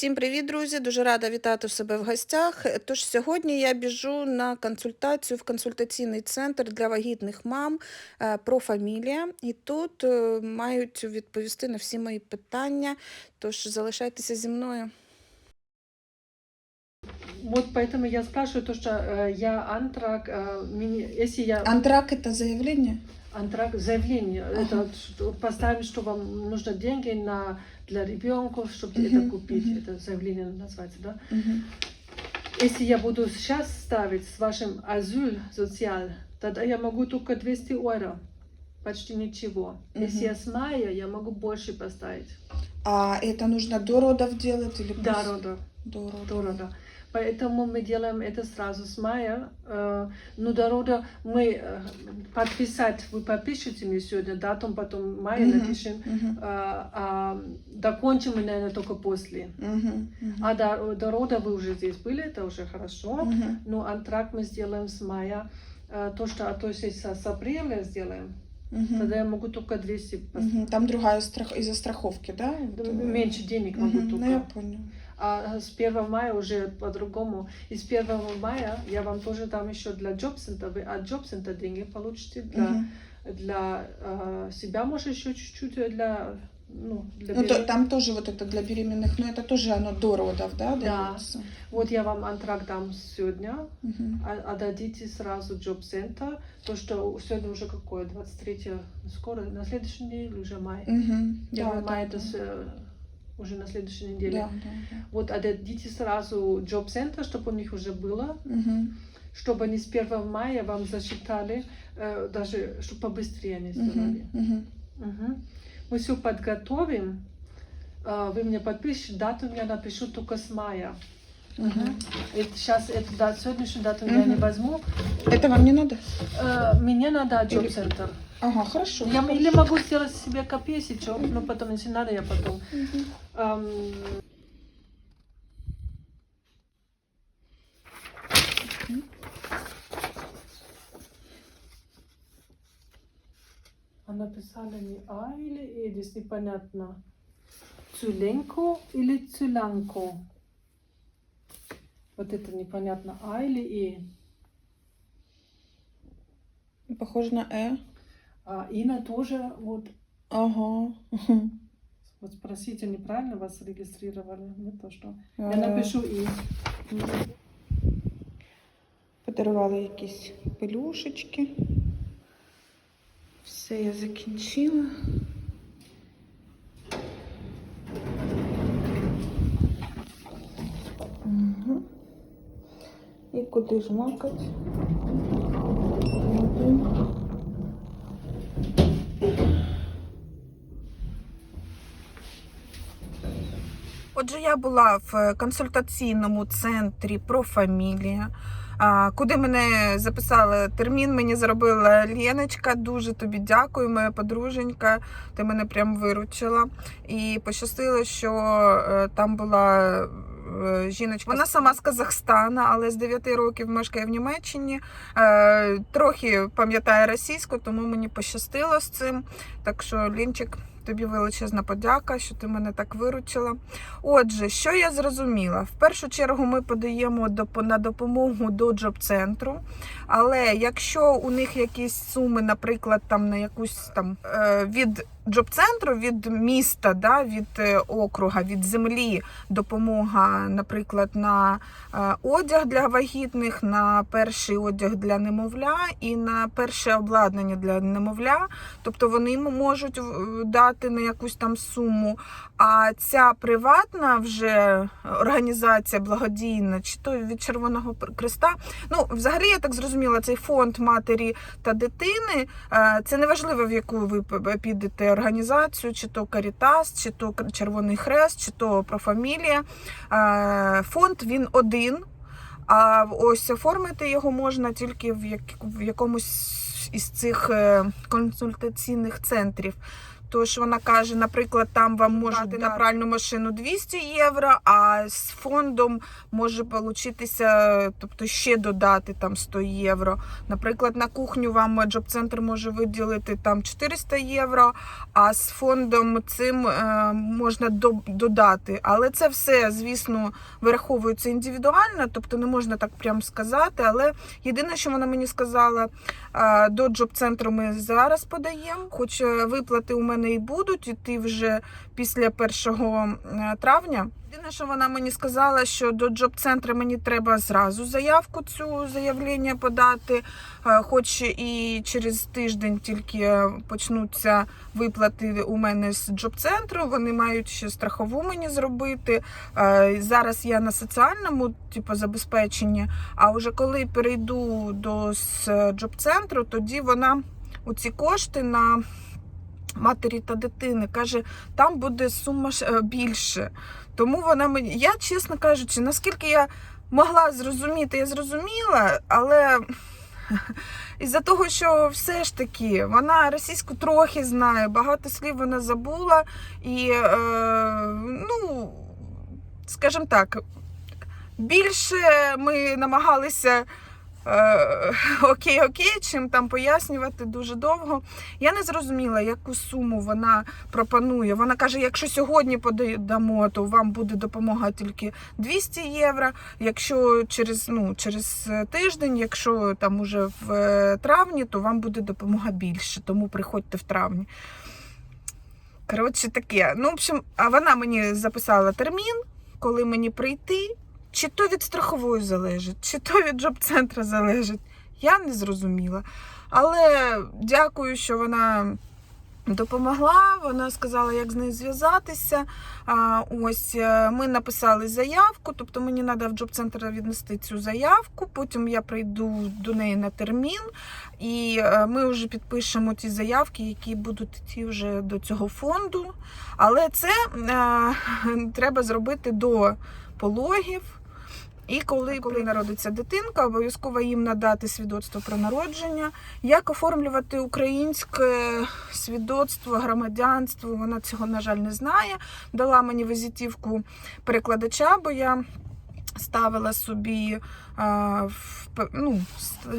Всім привіт, друзі! Дуже рада вітати в себе в гостях. Тож сьогодні я біжу на консультацію в консультаційний центр для вагітних мам е, про фамілія. І тут е, мають відповісти на всі мої питання. Тож залишайтеся зі мною. Вот поэтому я спрашиваю то, что э, я антрак, э, мини- если я Антрак це заявлення? антрак заявление, Ага. это вот что- поставим, что вам нужно деньги на для ребенка, чтобы Мгм, это купить, мгм. это заявление называется, да? Угу. Если я буду сейчас ставить с вашим азуль социал, тогда я могу только 200 евро, почти ничего. Если Мгм. я с мая, я могу больше поставить. А це нужно до родов делать или после? рода. До родов. до рода. Поэтому мы делаем это сразу с мая. Э, Ну, до рода мы э, подписать, вы подпишите мне сегодня дату, потом мае Мгм. напишем. Мгм. А, а докончим мы, наверное, только после. Мгм. Мгм. А до, до рода вы уже здесь были, это уже хорошо. Мгм. Но антракт мы сделаем с мая. То, что а то есть с апреля сделаем, Мгм. тогда я могу только 200 поставить. Мгм. Там другая страх... из-за страховки, да? Меньше денег могу Мгм. только. Ну, я поняла. А с 1 мая уже по-другому. И с 1 мая я вам тоже дам еще для джоб-центра. Вы от джоб-центра деньги получите для, Мгм. для э, себя, может, еще чуть-чуть э, для, ну, для Ну, то, там тоже вот это для беременных, но это тоже оно до родов, да, Да. дается? Вот я вам антракт дам сегодня, Мгм. а, отдадите сразу джоб-центр. То, что сегодня уже какое, 23 скоро, на следующей неделе уже май. Я Да, май да, это да. с, э, уже на следующей неделе. Да, да, да. Вот отдадите сразу джоб-центр, чтобы у них уже было. Мгм. чтобы они с 1 мая вам засчитали, э, даже чтобы побыстрее они сделали. Мгм. Мгм. Мгм. Мы все подготовим. Э, Вы мне подпишите, дату я напишу только с мая. Мгм. сейчас эту дату, сегодняшнюю дату я не возьму. Это вам не надо? Э, Мне надо джоб-центр. Ага, хорошо. Я хорошо. или могу сделать себе что, но потом, если надо, я потом. Мгм. Эм, А написали не А или здесь непонятно. Цюленко или Цюлянко? Вот это непонятно, А или И. Похоже на Э. А Ина тоже, вот, Ага. Вот спросите, неправильно вас зарегистрировали? Не то, что. Я напишу И. Подарували якісь пелюшечки. Все, я закінчила. Угу. І куди ж макать? Отже, я була в консультаційному центрі про фамілія, куди мене записали термін, мені зробила Леночка. Дуже тобі дякую, моя подруженька. Ти мене прям виручила. І пощастило, що е, там була. е, Жіночка, вона сама з Казахстана, але з 9 років мешкає в Німеччині. Е, трохи пам'ятає російську, тому мені пощастило з цим. Так що, Лінчик, тобі величезна подяка, що ти мене так виручила. Отже, що я зрозуміла? В першу чергу ми подаємо на допомогу до джоб-центру. Але якщо у них якісь суми, наприклад, там на якусь там е, від джоб-центру, від міста, да, від е, округа, від землі допомога, наприклад, на е, одяг для вагітних, на перший одяг для немовля і на перше обладнання для немовля, тобто вони можуть е, дати на якусь там суму. А ця приватна вже організація благодійна, чи то від Червоного Креста. Ну, взагалі, я так зрозуміла, цей фонд матері та дитини. е, Це не важливо, в яку ви підете організацію, чи то Карітас, чи то Червоний Хрест, чи то Профамілія. Е, Фонд він один. А ось оформити його можна тільки в, якомусь із цих е, консультаційних центрів. Тож вона каже, наприклад, там вам можуть Дати на пральну машину 200 євро, а з фондом може получитися, тобто ще додати там 100 євро. Наприклад, на кухню вам джоб-центр може виділити там 400 євро, а з фондом цим е, можна до, додати. Але це все, звісно, вираховується індивідуально, тобто не можна так прямо сказати. Але єдине, що вона мені сказала, е, до джоб-центру ми зараз подаємо, хоч е, виплати у мене і будуть іти вже після 1 е, травня. Єдине, що вона мені сказала, що до джоб-центру мені треба зразу заявку цю заявлення подати, е, хоч і через тиждень тільки почнуться виплати у мене з джоб-центру. Вони мають ще страхову мені зробити. Е, Зараз я на соціальному типу, забезпеченні, а вже коли перейду до джоб-центру, тоді вона у ці кошти на матері та дитини каже, там буде сума е, більше. Тому вона мені, я, чесно кажучи, наскільки я могла зрозуміти, я зрозуміла, але із-за того, що все ж таки вона російську трохи знає, багато слів вона забула, і, е, ну, скажімо так, більше ми намагалися. Е, Окей, окей, чим там пояснювати дуже довго. Я не зрозуміла, яку суму вона пропонує. Вона каже: якщо сьогодні подамо, то вам буде допомога тільки 200 євро. Якщо через, ну, через тиждень, якщо там уже в е, травні, то вам буде допомога більше. Тому приходьте в травні. Коротше, таке. Ну, в общем, а вона мені записала термін, коли мені прийти. Чи то від страхової залежить, чи то від джоб-центра залежить. Я не зрозуміла. Але дякую, що вона допомогла. Вона сказала, як з нею зв'язатися. Ось е, ми написали заявку, тобто мені треба в джоб-центр віднести цю заявку. Потім я прийду до неї на термін, і е, ми вже підпишемо ті заявки, які будуть йти вже до цього фонду. Але це е, треба зробити до пологів. І коли, коли народиться дитинка, обов'язково їм надати свідоцтво про народження. Як оформлювати українське свідоцтво, громадянство, вона цього, на жаль, не знає. Дала мені візитівку перекладача, бо я ставила собі а, в, ну,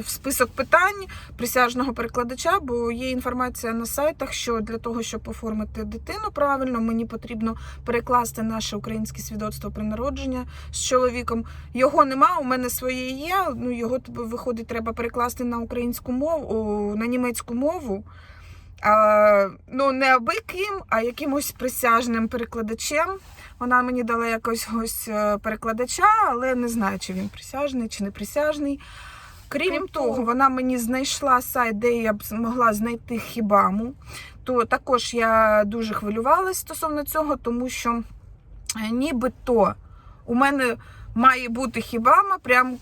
в список питань присяжного перекладача, бо є інформація на сайтах, що для того, щоб оформити дитину правильно, мені потрібно перекласти наше українське свідоцтво про народження з чоловіком. Його нема, у мене своє є. Ну його виходить, треба перекласти на українську мову, на німецьку мову. Ну, не аби ким, а якимось присяжним перекладачем. Вона мені дала якогось е, перекладача, але не знаю, чи він присяжний, чи не присяжний. Крім того, вона мені знайшла сайт, де я б змогла знайти хібаму. То також я дуже хвилювалася стосовно цього, тому що е, нібито у мене має бути хібама прям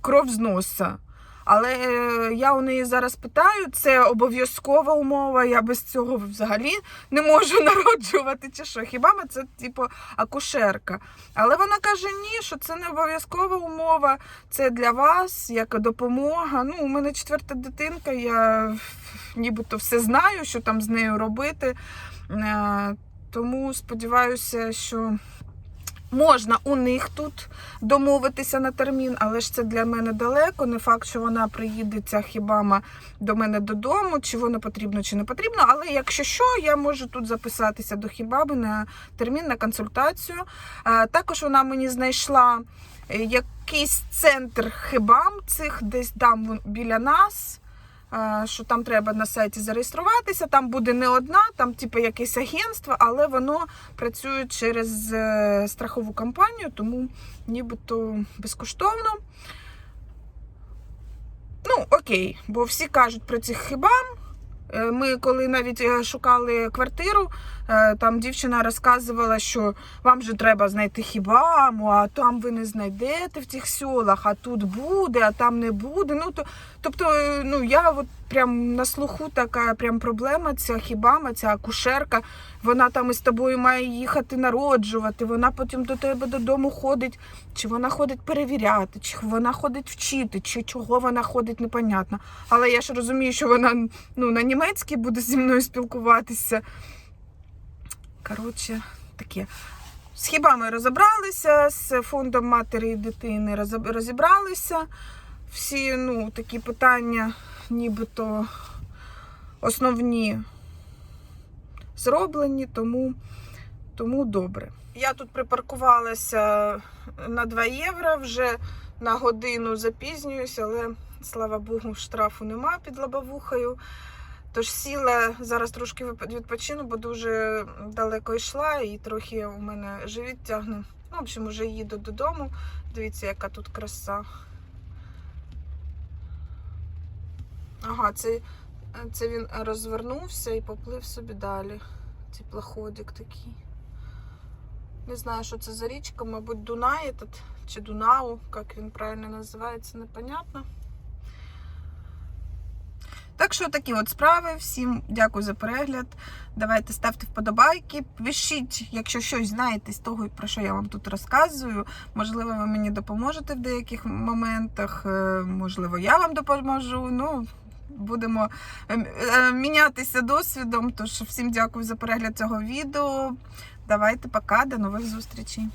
кров з носа. Але е, я у неї зараз питаю, це обов'язкова умова. Я без цього взагалі не можу народжувати. Чи що? Хіба ми це типу акушерка? Але вона каже: ні, що це не обов'язкова умова, це для вас як допомога. Ну, у мене четверта дитинка, я нібито все знаю, що там з нею робити. Е, Тому сподіваюся, що можна у них тут домовитися на термін, але ж це для мене далеко. Не факт, що вона приїде, ця хібама до мене додому, чи воно потрібно, чи не потрібно. Але якщо що, я можу тут записатися до хібаби на термін на консультацію. Також вона мені знайшла е, якийсь центр хибам цих десь там біля нас. Що там треба на сайті зареєструватися, там буде не одна, там типу якесь агентство, але воно працює через е, страхову компанію, тому нібито безкоштовно. Ну, окей, бо всі кажуть про цих хибам. Е, Ми, коли навіть е, шукали квартиру Там дівчина розказувала, що вам же треба знайти хібаму, а там ви не знайдете в тих селах, а тут буде, а там не буде. Ну то, тобто, е, ну я от прям на слуху така прям проблема. Ця хібама, ця акушерка. Вона там із тобою має їхати народжувати. Вона потім до тебе додому ходить. Чи вона ходить перевіряти, чи вона ходить вчити, чи чого вона ходить, непонятно. Але я ж розумію, що вона ну, на німецькій буде зі мною спілкуватися. Коротше, таке. З хібами розібралися, з фондом матері і дитини розібралися. Всі ну, такі питання, нібито основні зроблені, тому, тому добре. Я тут припаркувалася на 2 євро, вже на годину запізнююся, але слава Богу, штрафу нема під лобовухою. Тож сіла зараз трошки відпочину, бо дуже далеко йшла і трохи у мене живіт тягне. Ну, в общем, вже їду додому. Дивіться, яка тут краса. Ага, це, це він розвернувся і поплив собі далі. Теплоходик такий. Не знаю, що це за річка, мабуть, Дунай чи Дунау, як він правильно називається, непонятно. Так що такі от справи. Всім дякую за перегляд. Давайте ставте вподобайки. Пишіть, якщо щось знаєте з того, про що я вам тут розказую. Можливо, ви мені допоможете в деяких моментах. е, Можливо, я вам допоможу. Ну, будемо е, е, мінятися досвідом. Тож всім дякую за перегляд цього відео. Давайте пока, до нових зустрічей.